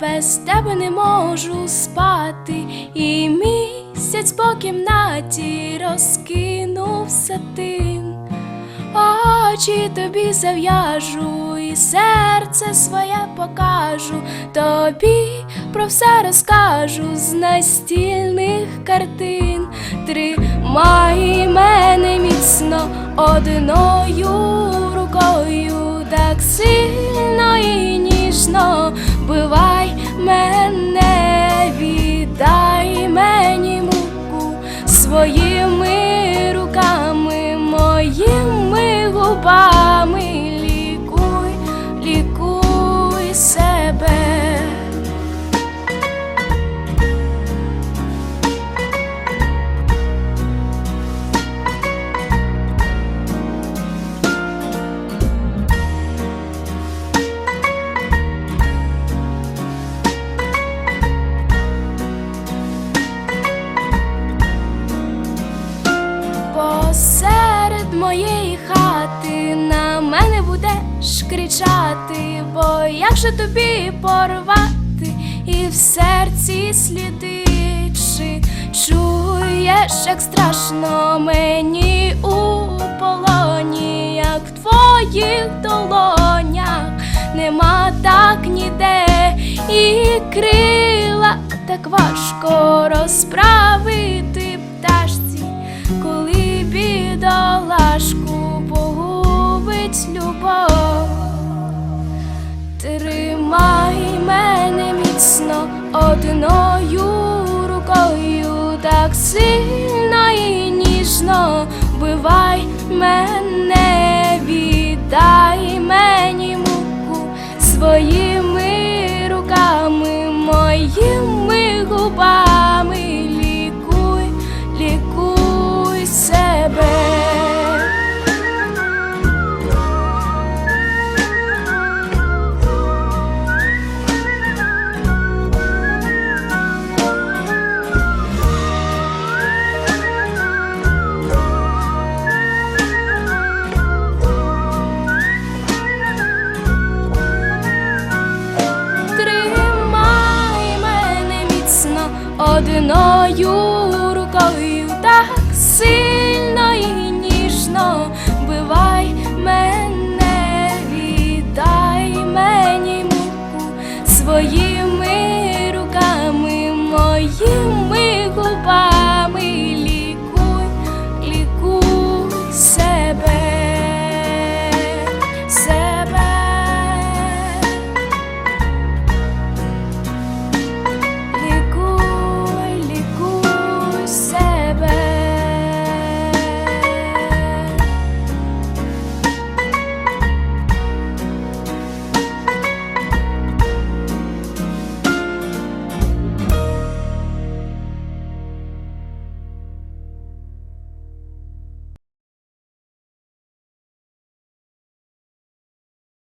без тебе не можу спати, і місяць по кімнаті розкинув сатин. Очі тобі зав'яжу і серце своє покажу, тобі про все розкажу з настільних картин. Тримай мене міцно одною рукою, так сильно своїми Хати на мене будеш кричати, бо як же тобі порвати і в серці сліди, чуєш, як страшно мені у полоні, як в твоїх долонях? Нема так ніде, і крила так важко розправити пташці, коли мене міцно одною міцно одною рукою, так сильно